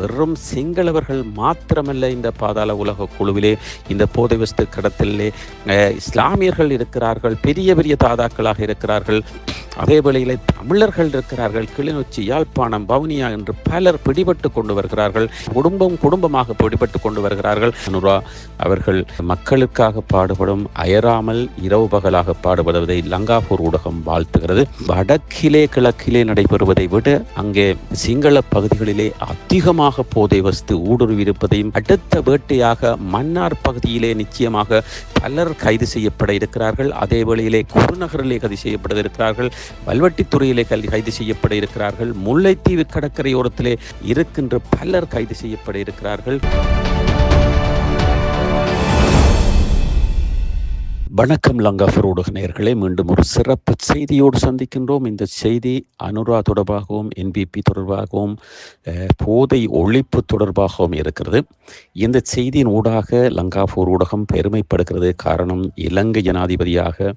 வெறும் சிங்களவர்கள் மாத்திரமல்ல இந்த பாதாள உலக குழுவிலே இந்த போதை வஸ்து கடத்தலிலே இஸ்லாமியர்கள் இருக்கிறார்கள் பெரிய பெரிய தாதாக்களாக இருக்கிறார்கள். அதே வேளையிலே தமிழர்கள் இருக்கிறார்கள் கிளிநொச்சி யாழ்ப்பாணம் பவுனியா என்று பலர் பிடிபட்டு கொண்டு வருகிறார்கள். குடும்பம் குடும்பமாக பிடிபட்டு கொண்டு வருகிறார்கள். அனுரா அவர்கள் மக்களுக்காக பாடுபடும் அயராமல் இரவு பகலாக பாடுபடுவதை லங்காபூர் ஊடகம் வாழ்த்துகிறது. வடக்கிலே கிழக்கிலே நடைபெறுவதை விட அங்கே சிங்கள பகுதிகளிலே அதிகமாக போதை வஸ்து ஊடுருவியிருப்பதையும் அடுத்த வேட்டையாக மன்னார் பகுதியிலே நிச்சயமாக பலர் கைது செய்யப்பட இருக்கிறார்கள். அதே வேளையிலே குருநகரிலே கைது செய்யப்பட இருக்கிறார்கள் வல்வட்டித்துறையிலே கல் கைது செய்யப்பட இருக்கிறார்கள். முல்லைத்தீவு கடற்கரையோரத்திலே இருக்கின்ற பலர் கைது செய்யப்பட இருக்கிறார்கள். வணக்கம் லங்காஃபர் ஊடக நேயர்களே மீண்டும் ஒரு சிறப்பு செய்தியோடு சந்திக்கின்றோம். இந்த செய்தி அனுரா தொடர்பாகவும் என்பிபி தொடர்பாகவும் போதை ஒழிப்பு தொடர்பாகவும் இருக்கிறது. இந்த செய்தியின் ஊடாக லங்காஃபூர் ஊடகம் பெருமைப்படுகிறது. காரணம் இலங்கை ஜனாதிபதியாக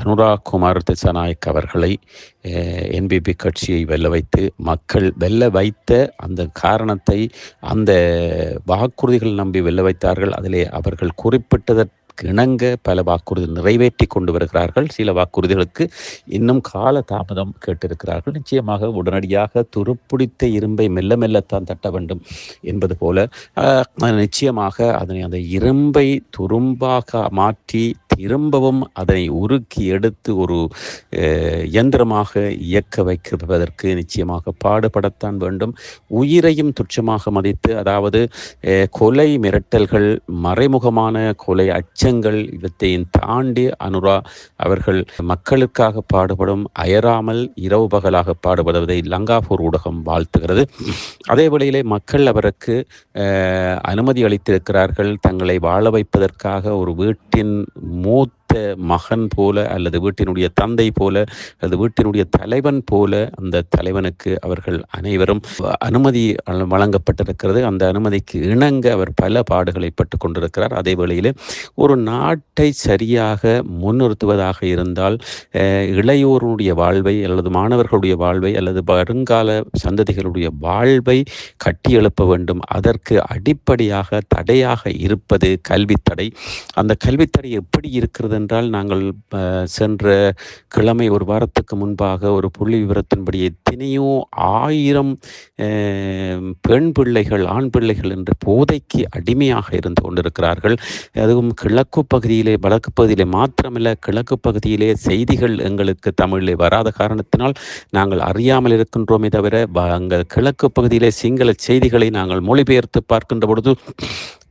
அனுராக் குமார் திசாநாயக் அவர்களை என்பிபி கட்சியை வெல்ல வைத்து மக்கள் வெல்ல வைத்த அந்த காரணத்தை அந்த வாக்குறுதிகள் நம்பி வெல்ல வைத்தார்கள். அதிலே அவர்கள் குறிப்பிட்டதற்கு இணங்க பல வாக்குறுதி நிறைவேற்றி கொண்டு வருகிறார்கள். சில வாக்குறுதிகளுக்கு இன்னும் கால தாமதம் கேட்டிருக்கிறார்கள். நிச்சயமாக உடனடியாக துருப்பிடித்த இரும்பை மெல்ல மெல்லத்தான் தட்ட வேண்டும் என்பது போல நிச்சயமாக அதனை அந்த இரும்பை துரும்பாக மாற்றி திரும்பவும் அதனை உருக்கி எடுத்து ஒரு இயந்திரமாக இயக்க வைப்பதற்கு நிச்சயமாக பாடுபடத்தான் வேண்டும். உயிரையும் துச்சமாக மதித்து அதாவது கொலை மிரட்டல்கள் மறைமுகமான கொலை அச்சங்கள் இவற்றையும் தாண்டி அனுரா அவர்கள் மக்களுக்காக பாடுபடும் அயராமல் இரவு பகலாக பாடுபடுவதை லங்காபூர் ஊடகம் வாழ்த்துகிறது. அதே வேளையிலே மக்கள் அவருக்கு அனுமதி அளித்திருக்கிறார்கள். தங்களை வாழ வைப்பதற்காக ஒரு வீட்டின் мод மூத்த மகன் போல அல்லது வீட்டினுடைய தந்தை போல அல்லது வீட்டினுடைய தலைவன் போல அந்த தலைவனுக்கு அவர்கள் அனைவரும் அனுமதி வழங்கப்பட்டிருக்கிறது. அந்த அனுமதிக்கு இணங்க அவர் பல பாடுகளை பட்டு கொண்டிருக்கிறார். அதே வேளையில் ஒரு நாட்டை சரியாக முன்னிறுத்துவதாக இருந்தால் இளையோருடைய வாழ்வை அல்லது மாணவர்களுடைய வாழ்வை அல்லது வருங்கால சந்ததிகளுடைய வாழ்வை கட்டியெழுப்ப வேண்டும். அதற்கு அடிப்படையாக தடையாக இருப்பது கல்வித்தடை அந்த கல்வித்தடை எப்படி இருக்கிறது என்றால் நாங்கள் சென்ற கிழமை ஒரு வாரத்துக்கு முன்பாக ஒரு புள்ளி விவரத்தின்படி எத்தனையோ ஆயிரம் பெண் பிள்ளைகள் ஆண் பிள்ளைகள் என்று போதைக்கு அடிமையாக இருந்து கொண்டிருக்கிறார்கள். அதுவும் கிழக்கு பகுதியிலே வடக்கு பகுதியிலே மாத்திரமல்ல கிழக்கு பகுதியிலே செய்திகள் எங்களுக்கு தமிழில் வராத காரணத்தினால் நாங்கள் அறியாமல் இருக்கின்றோமே தவிர வ- கிழக்கு பகுதியிலே சிங்கள செய்திகளை நாங்கள் மொழிபெயர்த்து பார்க்கின்ற பொழுது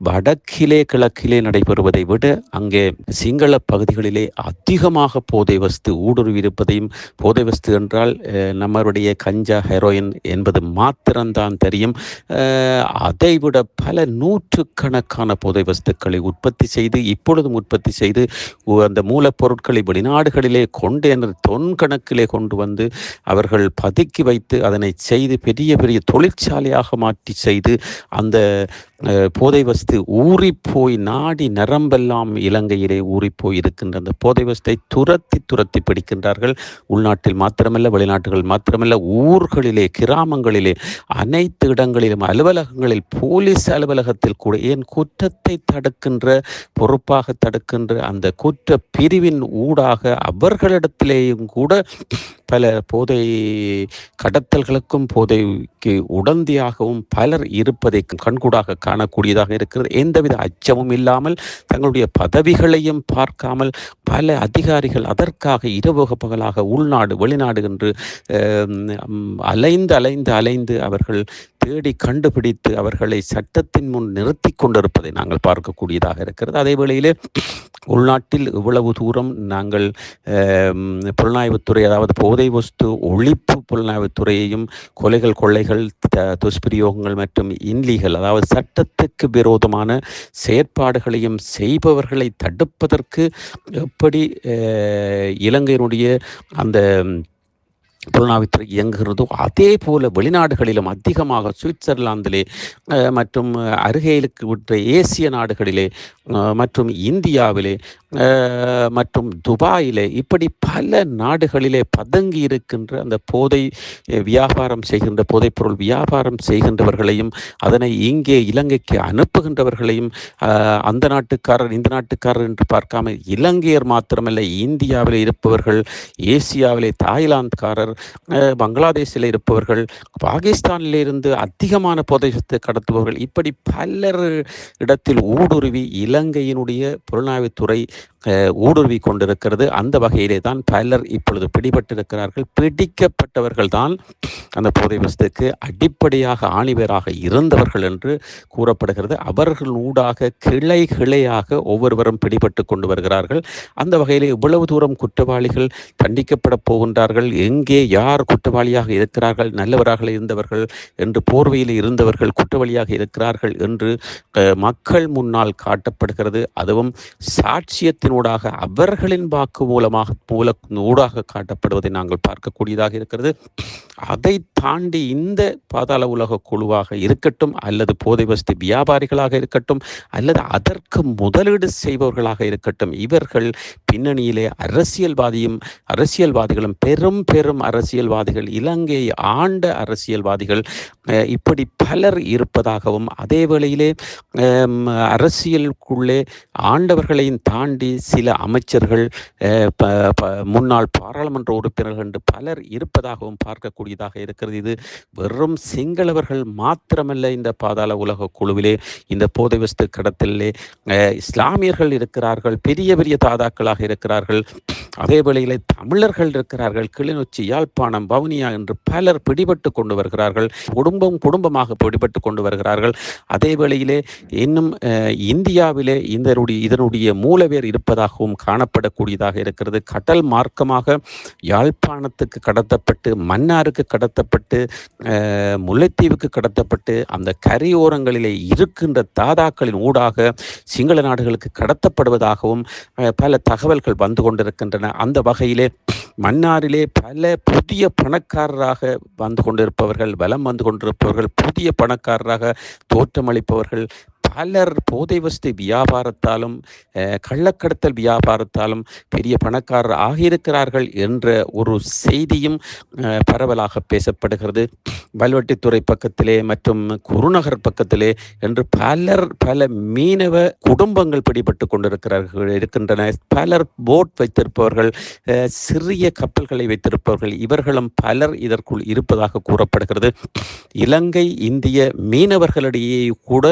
வடக்கிலே கிழக்கிலே நடைபெறுவதை விட அங்கே சிங்கள பகுதிகளிலே அதிகமாக போதை வஸ்து ஊடுருவியிருப்பதையும் போதை வஸ்து என்றால் நம்மளுடைய கஞ்சா ஹெரோயின் என்பது மாத்திரம்தான் தெரியும். அதைவிட பல நூற்றுக்கணக்கான போதை வஸ்துக்களை உற்பத்தி செய்து இப்பொழுதும் உற்பத்தி செய்து அந்த மூலப்பொருட்களை வெளிநாடுகளிலே கொண்டு என்ற தொன் கணக்கிலே கொண்டு வந்து அவர்கள் பதுக்கி வைத்து அதனை செய்து பெரிய பெரிய தொழிற்சாலையாக மாற்றி செய்து அந்த போதை வஸ்து ஊறிப்போய் நாடி நரம்பெல்லாம் இலங்கையிலே ஊறிப்போய் இருக்கின்ற அந்த போதை வஸ்தை துரத்தி துரத்தி பிடிக்கின்றார்கள். உள்நாட்டில் மாத்திரமல்ல வெளிநாட்டுகள் மாத்திரமல்ல ஊர்களிலே கிராமங்களிலே அனைத்து இடங்களிலும் அலுவலகங்களில் போலீஸ் அலுவலகத்தில் கூட ஏன் குற்றத்தை தடுக்கின்ற பொறுப்பாக தடுக்கின்ற அந்த குற்ற பிரிவின் ஊடாக அவர்களிடத்திலேயும் கூட பல போதை கடத்தல்களுக்கும் போதை போதைக்கு உடந்தையாகவும் பலர் இருப்பதை கண்கூடாக காணக்கூடியதாக இருக்கிறது. எந்தவித அச்சமும் இல்லாமல் தங்களுடைய பதவிகளையும் பார்க்காமல் பல அதிகாரிகள் அதற்காக இரவு பகலாக உள்நாடு வெளிநாடு என்று அலைந்து அலைந்து அலைந்து அவர்கள் தேடி கண்டுபிடித்து அவர்களை சட்டத்தின் முன் நிறுத்தி கொண்டிருப்பதை நாங்கள் பார்க்கக்கூடியதாக இருக்கிறது. அதே வேளையிலே உள்நாட்டில் இவ்வளவு தூரம் நாங்கள் புலனாய்வுத்துறை அதாவது போதை வஸ்து ஒழிப்பு புலனாய்வுத்துறையையும் கொலைகள் கொள்ளைகள் த- துஷ்பிரயோகங்கள் மற்றும் இன்லீகல் அதாவது சட்டத்துக்கு விரோதமான செயற்பாடுகளையும் செய்பவர்களை தடுப்பதற்கு எப்படி இலங்கையினுடைய அந்த புலனாய்வுத்துறை இயங்குகிறதோ அதே போல வெளிநாடுகளிலும் அதிகமாக சுவிட்சர்லாந்திலே மற்றும் அருகேலுக்கு விட்ட ஏசிய நாடுகளிலே மற்றும் இந்தியாவிலே மற்றும் துபாயிலே இப்படி பல நாடுகளிலே பதங்கி இருக்கின்ற அந்த போதை வியாபாரம் செய்கின்ற போதைப்பொருள் வியாபாரம் செய்கின்றவர்களையும் அதனை இங்கே இலங்கைக்கு அனுப்புகின்றவர்களையும் அந்த நாட்டுக்காரர் இந்த நாட்டுக்காரர் என்று பார்க்காம இலங்கையர் மாத்திரமல்ல இந்தியாவில் இருப்பவர்கள் ஏசியாவிலே தாய்லாந்துக்காரர் அஹ், பங்களாதேஷில் இருப்பவர்கள் பாகிஸ்தானிலிருந்து அதிகமான புதைசத்தை கடத்துபவர்கள் இப்படி பலர் இடத்தில் ஊடுருவி இலங்கையினுடைய புலனாய்வுத்துறை ஊடுருவி கொண்டிருக்கிறது. அந்த வகையிலே தான் பலர் இப்பொழுது பிடிபட்டிருக்கிறார்கள். பிடிக்கப்பட்டவர்கள் தான் அந்த போதை வஸ்துக்கு அடிப்படையாக ஆணிவராக இருந்தவர்கள் என்று கூறப்படுகிறது. அவர்கள் ஊடாக கிளை கிளையாக ஒவ்வொருவரும் பிடிபட்டு கொண்டு வருகிறார்கள். அந்த வகையிலே இவ்வளவு தூரம் குற்றவாளிகள் தண்டிக்கப்பட போகின்றார்கள். எங்கே யார் குற்றவாளியாக இருக்கிறார்கள்? நல்லவராக இருந்தவர்கள் என்று போர்வையில் இருந்தவர்கள் குற்றவாளியாக இருக்கிறார்கள் என்று மக்கள் முன்னால் காட்டப்படுகிறது. அதுவும் சாட்சியத்தினூடாக அவர்களின் வாக்கு மூலமாக மூல ஊடாக காட்டப்படுவதை நாங்கள் பார்க்கக்கூடியதாக இருக்கிறது. அதை தாண்டி இந்த பாதாள உலக குழுவாக இருக்கட்டும் அல்லது போதை வசதி வியாபாரிகளாக இருக்கட்டும் அல்லது அதற்கு முதலீடு செய்பவர்களாக இருக்கட்டும் இவர்கள் பின்னணியிலே அரசியல்வாதியும் அரசியல்வாதிகளும் பெரும் பெரும் அரசியல்வாதிகள் இலங்கையை ஆண்ட அரசியல்வாதிகள் இப்படி பலர் இருப்பதாகவும் அதே வேளையிலே அரசியலுக்குள்ளே ஆண்டவர்களையும் தாண்டி சில அமைச்சர்கள் முன்னாள் பாராளுமன்ற உறுப்பினர்கள் என்று பலர் இருப்பதாகவும் பார்க்கக்கூடிய பார்க்கக்கூடியதாக இருக்கிறது. இது வெறும் சிங்களவர்கள் மாத்திரமல்ல இந்த பாதாள உலக குழுவிலே இந்த போதை வஸ்து கடத்தலிலே இஸ்லாமியர்கள் இருக்கிறார்கள் பெரிய பெரிய தாதாக்களாக இருக்கிறார்கள். அதே வேளையிலே தமிழர்கள் இருக்கிறார்கள். கிளிநொச்சி யாழ்ப்பாணம் வவுனியா என்று பலர் பிடிபட்டு கொண்டு வருகிறார்கள். குடும்பம் குடும்பமாக பிடிபட்டு கொண்டு வருகிறார்கள். அதே வேளையிலே இன்னும் இந்தியாவிலே இதனுடைய இதனுடைய மூலவேர் இருப்பதாகவும் காணப்படக்கூடியதாக இருக்கிறது. கடல் மார்க்கமாக யாழ்ப்பாணத்துக்கு கடத்தப்பட்டு மன்னாருக்கு கடத்தப்பட்டு முல்லைத்தீவுக்கு கடத்தப்பட்டு அந்த கரையோரங்களிலே இருக்கின்ற தாதாக்களின் ஊடாக சிங்கள நாடுகளுக்கு கடத்தப்படுவதாகவும் பல தகவல்கள் வந்து கொண்டிருக்கின்றன. அந்த வகையிலே மன்னாரிலே பல புதிய பணக்காரராக வந்து கொண்டிருப்பவர்கள் வலம் வந்து கொண்டிருப்பவர்கள் புதிய பணக்காரராக தோற்றமளிப்பவர்கள் பலர் போதை வஸ்து வியாபாரத்தாலும் கள்ளக்கடத்தல் வியாபாரத்தாலும் பெரிய பணக்காரர் ஆகியிருக்கிறார்கள் என்ற ஒரு செய்தியும் பரவலாக பேசப்படுகிறது. வல்வெட்டித்துறை பக்கத்திலே மற்றும் குருநகர் பக்கத்திலே என்று பலர் பல மீனவ குடும்பங்கள் பிடிபட்டு கொண்டிருக்கிறார்கள் இருக்கின்றன. பலர் போட் வைத்திருப்பவர்கள் சிறிய கப்பல்களை வைத்திருப்பவர்கள் இவர்களும் பலர் இதற்குள் இருப்பதாக கூறப்படுகிறது. இலங்கை இந்திய மீனவர்களிடையே கூட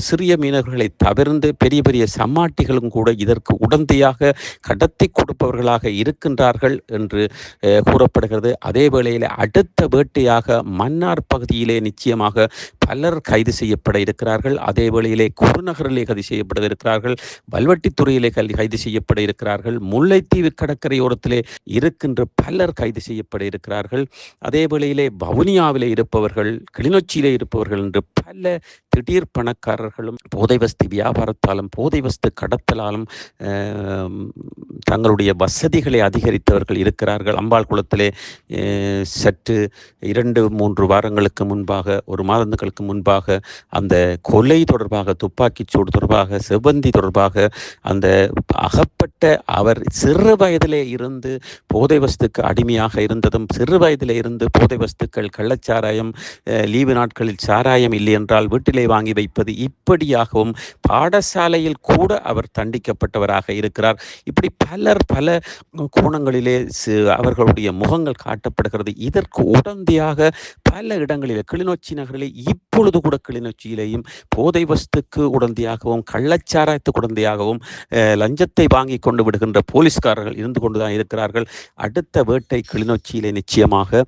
சிறிய மீனவர்களை தவிர்ந்து பெரிய பெரிய சம்மாட்டிகளும் கூட இதற்கு உடந்தையாக கடத்தி கொடுப்பவர்களாக இருக்கின்றார்கள் என்று அஹ், கூறப்படுகிறது. அதே வேளையில் அடுத்த வேட்டையாக மன்னார் பகுதியிலே நிச்சயமாக பலர் கைது செய்யப்பட இருக்கிறார்கள். அதே வேளையிலே குருநகரிலே கைது செய்யப்பட இருக்கிறார்கள். வல்வட்டித்துறையிலே கல் கைது செய்யப்பட இருக்கிறார்கள். முல்லைத்தீவு கடற்கரையோரத்திலே இருக்கின்ற பலர் கைது செய்யப்பட இருக்கிறார்கள். அதே வேளையிலே வவுனியாவிலே இருப்பவர்கள் கிளிநொச்சியிலே இருப்பவர்கள் என்று பல திடீர் பணக்காரர்களும் போதை வஸ்து வியாபாரத்தாலும் போதை வஸ்து கடத்தலாலும் தங்களுடைய வசதிகளை அதிகரித்தவர்கள் இருக்கிறார்கள். அம்பாள் குளத்திலே சற்று இரண்டு மூன்று வாரங்களுக்கு முன்பாக ஒரு மாதங்களுக்கு முன்பாக அந்த கொலை தொடர்பாக துப்பாக்கிச் சூடு தொடர்பாக செவ்வந்தி தொடர்பாக அந்த அகப்பட்ட அவர் சிறு வயதிலே இருந்து போதை வஸ்துக்கு அடிமையாக இருந்ததும் சிறு வயதிலே இருந்து போதை வஸ்துக்கள் கள்ளச்சாராயம் லீவு நாட்களில் சாராயம் இல்லை என்றால் வீட்டிலே வாங்கி வைப்பது இப்படியாகவும் பாடசாலையில் கூட அவர் தண்டிக்கப்பட்டவராக இருக்கிறார். இப்படி பலர் பல கோணங்களிலே அவர்களுடைய முகங்கள் காட்டப்படுகிறது. இதற்கு உடந்தையாக பல இடங்களில் கிளிநொச்சி நகரிலே இப்பொழுது கூட கிளிநொச்சியிலேயும் போதை வஸ்துக்கு உடந்தையாகவும் கள்ளச்சாராயத்துக்கு உடந்தையாகவும் லஞ்சத்தை வாங்கி கொண்டு விடுகின்ற போலீஸ்காரர்கள் இருந்து கொண்டுதான் இருக்கிறார்கள். அடுத்த வேட்டை கிளிநொச்சியிலே நிச்சயமாக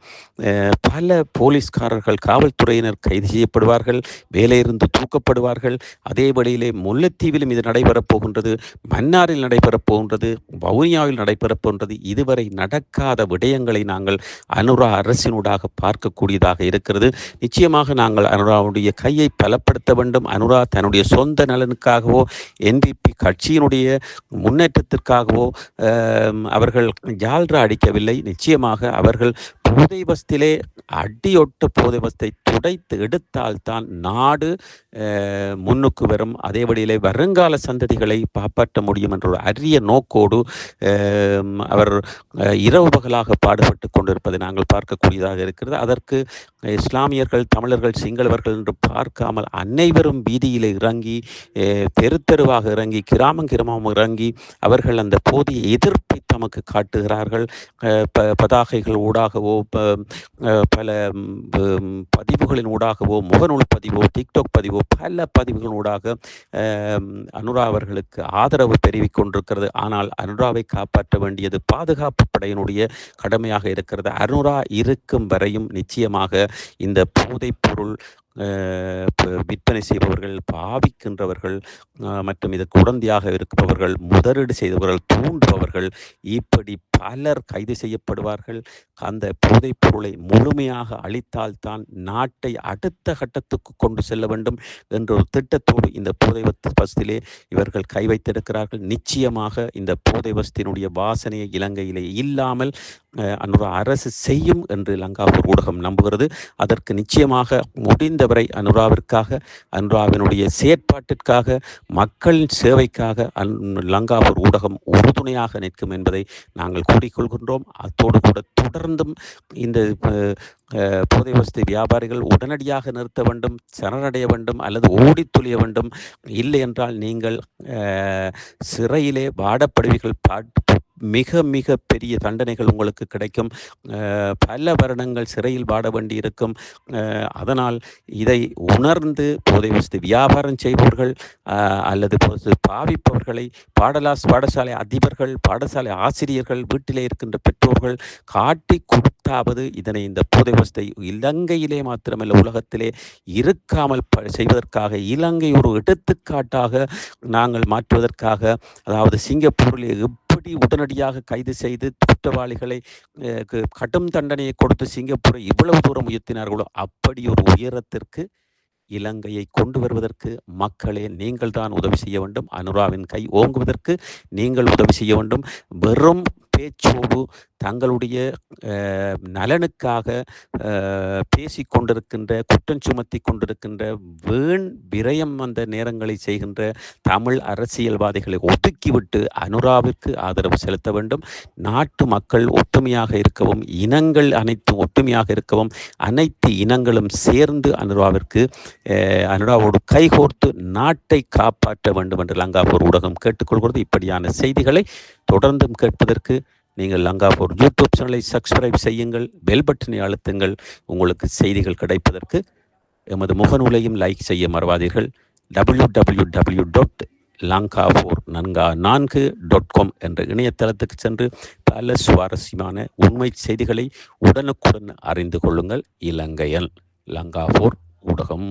பல போலீஸ்காரர்கள் காவல்துறையினர் கைது செய்யப்படுவார்கள் வேலையிலிருந்து தூக்கப்படுவார்கள். அதே வழியிலே முல்லைத்தீவிலும் இது நடைபெறப் போகின்றது மன்னாரில் நடைபெறப் போகின்றது வவுனியாவில் நடைபெறப் போகின்றது. இதுவரை நடக்காத விடயங்களை நாங்கள் அனுரா அரசினூடாக பார்க்கக்கூடியதாக நாட்களாக இருக்கிறது. நிச்சயமாக நாங்கள் அனுராவுடைய கையை பலப்படுத்த வேண்டும். அனுரா தன்னுடைய சொந்த நலனுக்காகவோ என்பிபி கட்சியினுடைய முன்னேற்றத்திற்காகவோ அவர்கள் ஜால்ரா அடிக்கவில்லை. நிச்சயமாக அவர்கள் பூதைவஸ்திலே அடியொட்டு அடியொட்ட துடைத்து எடுத்தால்தான் நாடு முன்னுக்கு வரும். அதே வழியிலே வருங்கால சந்ததிகளை காப்பாற்ற முடியும் என்ற ஒரு அரிய நோக்கோடு அவர் இரவு பகலாக பாடுபட்டு கொண்டிருப்பதை நாங்கள் பார்க்கக்கூடியதாக இருக்கிறது. அதற்கு இஸ்லாமியர்கள் தமிழர்கள் சிங்களவர்கள் என்று பார்க்காமல் அனைவரும் வீதியில் இறங்கி தெருத்தெருவாக தெரு தெருவாக இறங்கி கிராமம் கிராமம் இறங்கி அவர்கள் அந்த போதிய எதிர்ப்பை தமக்கு காட்டுகிறார்கள். ப பதாகைகள் ஊடாகவோ பல பதிவுகளின் ஊடாகவோ முகநூல் பதிவோ டிக்டாக் பதிவோ பல பதிவுகளின் ஊடாக அனுரா அவர்களுக்கு ஆதரவு பெருவிக் கொண்டிருக்கிறது ஆனால் அனுராவை காப்பாற்ற வேண்டியது பாதுகாப்பு படையினுடைய கடமையாக இருக்கிறது. அனுரா இருக்கும் வரையும் நிச்சயமாக இந்த போதைப் பொருள் விற்பனை செய்பவர்கள் பாவிக்கின்றவர்கள் மற்றும் இதற்கு உடந்தையாக இருப்பவர்கள் முதலீடு செய்தவர்கள் தூண்டுபவர்கள் இப்படி பலர் கைது செய்யப்படுவார்கள். அந்த போதைப் பொருளை முழுமையாக அழித்தால்தான் நாட்டை அடுத்த கட்டத்துக்கு கொண்டு செல்ல வேண்டும் என்ற ஒரு திட்டத்தோடு இந்த போதை வசதியிலே இவர்கள் கை வைத்திருக்கிறார்கள். நிச்சயமாக இந்த போதை வசதியினுடைய வாசனையை இலங்கையிலே இல்லாமல் அனுரா அரசு செய்யும் என்று லங்காவூர் ஊடகம் நம்புகிறது. அதற்கு நிச்சயமாக முடிந்தவரை அனுராவிற்காக அனுராவினுடைய செயற்பாட்டிற்காக மக்களின் சேவைக்காக அன் லங்காவூர் ஊடகம் உறுதுணையாக நிற்கும் என்பதை நாங்கள் கூறிக்கொள்கின்றோம். அத்தோடு கூட தொடர்ந்தும் இந்த போதை வசதி வியாபாரிகள் உடனடியாக நிறுத்த வேண்டும் சரணடைய வேண்டும் அல்லது ஓடித் துளிய வேண்டும். இல்லை என்றால் நீங்கள் சிறையிலே வாடப்படுவீர்கள் பாட்டு மிக மிக பெரிய தண்டனைகள் உங்களுக்கு கிடைக்கும். பல வருடங்கள் சிறையில் வாட வேண்டி இருக்கும் அதனால் இதை உணர்ந்து போதை வசதி வியாபாரம் செய்பவர்கள் அல்லது பாவிப்பவர்களை பாடலாஸ் பாடசாலை அதிபர்கள் பாடசாலை ஆசிரியர்கள் வீட்டிலே இருக்கின்ற பெற்றோர்கள் காட்டி கொடுத்தாவது இதனை இந்த போதை வசதி இலங்கையிலே மாத்திரமல்ல உலகத்திலே இருக்காமல் செய்வதற்காக இலங்கை ஒரு எடுத்துக்காட்டாக நாங்கள் மாற்றுவதற்காக அதாவது சிங்கப்பூரில் எப்படி உடனடியாக கைது செய்து குற்றவாளிகளை கடும் தண்டனையை கொடுத்து சிங்கப்பூரை இவ்வளவு தூரம் உயர்த்தினார்களோ அப்படி ஒரு உயரத்திற்கு இலங்கையை கொண்டு வருவதற்கு மக்களே நீங்கள் தான் உதவி செய்ய வேண்டும். அனுராவின் கை ஓங்குவதற்கு நீங்கள் உதவி செய்ய வேண்டும். வெறும் பேச்சோடு தங்களுடைய நலனுக்காக பேசி கொண்டிருக்கின்ற குற்றம் சுமத்தி கொண்டிருக்கின்ற வீண் விரயம் வந்த நேரங்களை செய்கின்ற தமிழ் அரசியல்வாதிகளை ஒதுக்கிவிட்டு அனுராவிற்கு ஆதரவு செலுத்த வேண்டும். நாட்டு மக்கள் ஒற்றுமையாக இருக்கவும் இனங்கள் அனைத்தும் ஒற்றுமையாக இருக்கவும் அனைத்து இனங்களும் சேர்ந்து அனுராவிற்கு அனுராவோடு கைகோர்த்து நாட்டை காப்பாற்ற வேண்டும் என்று லங்காபூர் ஊடகம் கேட்டுக்கொள்கிறது. இப்படியான செய்திகளை தொடர்ந்தும் கேட்பதற்கு நீங்கள் லங்காபூர் யூடியூப் சேனலை சப்ஸ்கிரைப் செய்யுங்கள் பெல் பட்டனை அழுத்துங்கள். உங்களுக்கு செய்திகள் கிடைப்பதற்கு எமது முகநூலையும் லைக் செய்ய மறவாதீர்கள். W W W dot Lanka four நன்கா நான்கு டாட் காம் என்ற இணையதளத்துக்கு சென்று பல சுவாரஸ்யமான உண்மை செய்திகளை உடனுக்குடன் அறிந்து கொள்ளுங்கள். இலங்கையன் லங்கா ஃபோர் ஊடகம்.